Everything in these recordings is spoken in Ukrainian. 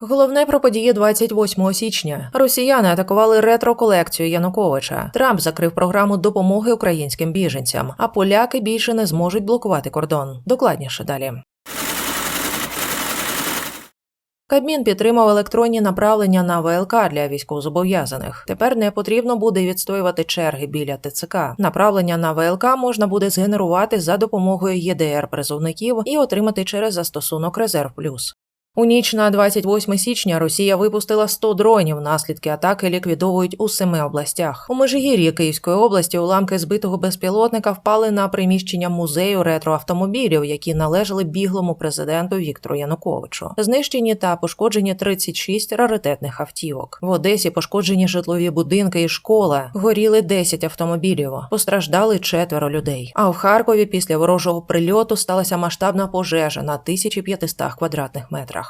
Головне про події 28 січня. Росіяни атакували ретро-колекцію Януковича. Трамп закрив програму допомоги українським біженцям, а поляки більше не зможуть блокувати кордон. Докладніше далі. Кабмін підтримав електронні направлення на ВЛК для військовозобов'язаних. Тепер не потрібно буде відстоювати черги біля ТЦК. Направлення на ВЛК можна буде згенерувати за допомогою ЄДР призовників і отримати через застосунок Резерв Плюс. У ніч на 28 січня Росія випустила 100 дронів. Наслідки атаки ліквідовують у семи областях. У Межигір'ї Київської області уламки збитого безпілотника впали на приміщення музею ретроавтомобілів, які належали біглому президенту Віктору Януковичу. Знищені та пошкоджені 36 раритетних автівок. В Одесі пошкоджені житлові будинки і школа. Горіли 10 автомобілів. Постраждали четверо людей. А в Харкові після ворожого прильоту сталася масштабна пожежа на 1500 квадратних метрах.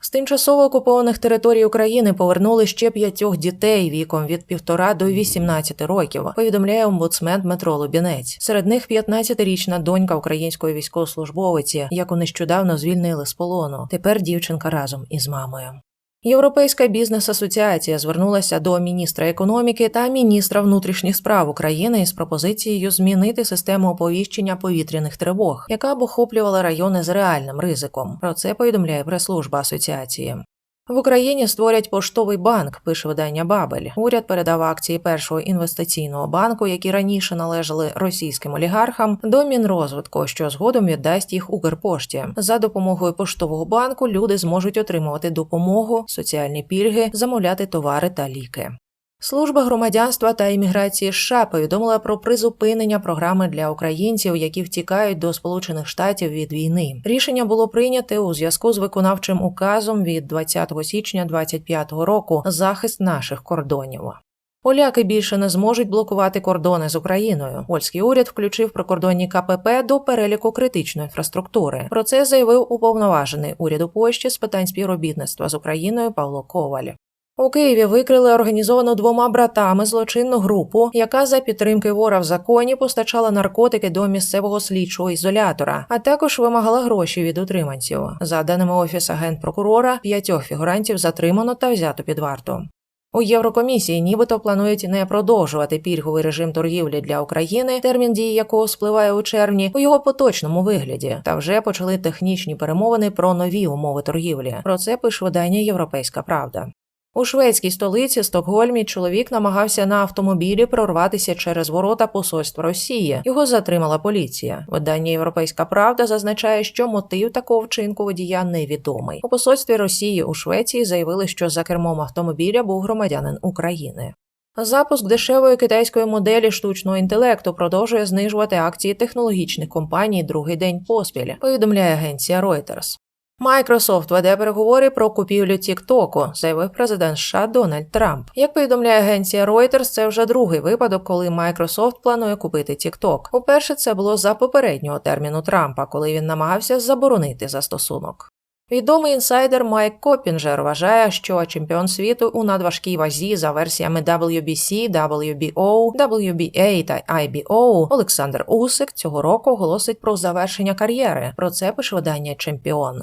З тимчасово окупованих територій України повернули ще п'ятьох дітей віком від півтора до 18 років. Повідомляє омбудсмен Дмитро Лубінець. Серед них 15-річна донька української військовослужбовиці, яку нещодавно звільнили з полону. Тепер дівчинка разом із мамою. Європейська бізнес-асоціація звернулася до міністра економіки та міністра внутрішніх справ України із пропозицією змінити систему оповіщення повітряних тривог, яка б охоплювала райони з реальним ризиком. Про це повідомляє прес-служба асоціації. В Україні створять поштовий банк, пише видання Бабель. Уряд передав акції першого інвестиційного банку, які раніше належали російським олігархам, до Мінрозвитку, що згодом віддасть їх Укрпошті. За допомогою поштового банку люди зможуть отримувати допомогу, соціальні пільги, замовляти товари та ліки. Служба громадянства та імміграції США повідомила про призупинення програми для українців, які втікають до Сполучених Штатів від війни. Рішення було прийняте у зв'язку з виконавчим указом від 20 січня 2025 року захист наших кордонів. Поляки більше не зможуть блокувати кордони з Україною. Польський уряд включив прикордонні КПП до переліку критичної інфраструктури. Про це заявив уповноважений уряду Польщі з питань співробітництва з Україною Павло Коваль. У Києві викрили організовану двома братами злочинну групу, яка за підтримки вора в законі постачала наркотики до місцевого слідчого ізолятора, а також вимагала гроші від утриманців. За даними офісу генпрокурора, п'ятьох фігурантів затримано та взято під варту. У Єврокомісії нібито планують не продовжувати пільговий режим торгівлі для України, термін дії якого спливає у червні, у його поточному вигляді, та вже почали технічні перемовини про нові умови торгівлі. Про це пише видання Європейська Правда. У шведській столиці Стокгольмі чоловік намагався на автомобілі прорватися через ворота посольства Росії. Його затримала поліція. Видання Європейська Правда зазначає, що мотив такого вчинку водія невідомий. У посольстві Росії у Швеції заявили, що за кермом автомобіля був громадянин України. Запуск дешевої китайської моделі штучного інтелекту продовжує знижувати акції технологічних компаній другий день поспіль. Повідомляє агенція Reuters. Microsoft веде переговори про купівлю Тіктоку, заявив президент США Дональд Трамп. Як повідомляє агенція Reuters, це вже другий випадок, коли Microsoft планує купити TikTok. Уперше це було за попереднього терміну Трампа, коли він намагався заборонити застосунок. Відомий інсайдер Майк Копінджер вважає, що чемпіон світу у надважкій вазі за версіями WBC, WBO, WBA та IBO Олександр Усик цього року оголосить про завершення кар'єри. Про це пише видання Чемпіон.